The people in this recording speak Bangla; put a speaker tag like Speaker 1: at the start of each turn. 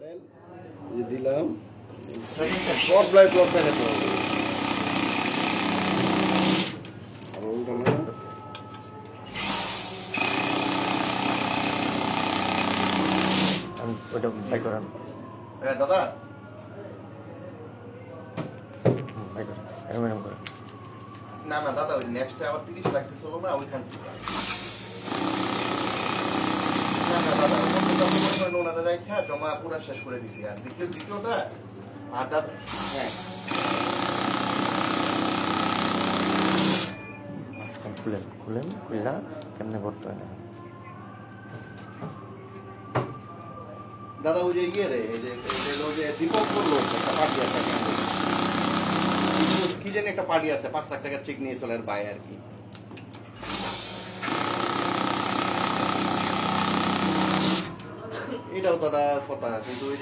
Speaker 1: যে দিলাম। শর্ট ব্লাই ব্লক দেখাতে হবে আবার উল্টানো
Speaker 2: আমি ওইটা বাই করেন
Speaker 3: হ্যাঁ দাদা।
Speaker 2: বাই করেন এরম এরম করেন
Speaker 3: না না দাদা ওই নেক্সটে আবার তিরিশ লাগতেছিল না ওইখান থেকে। না না দাদা জমা শেষ করে আর আর হ্যাঁ।
Speaker 2: খুলেন খুলেন করতে হয়
Speaker 3: দাদা, ওই যে ইয়ে রে যে দীপক বলল, একটা পার্টি আছে কি জানি একটা পার্টি আছে, পাঁচ লাখ টাকার চেক নিয়ে চলে আর বাই আর কি। এটাও দাদা কথা কিন্তু ওই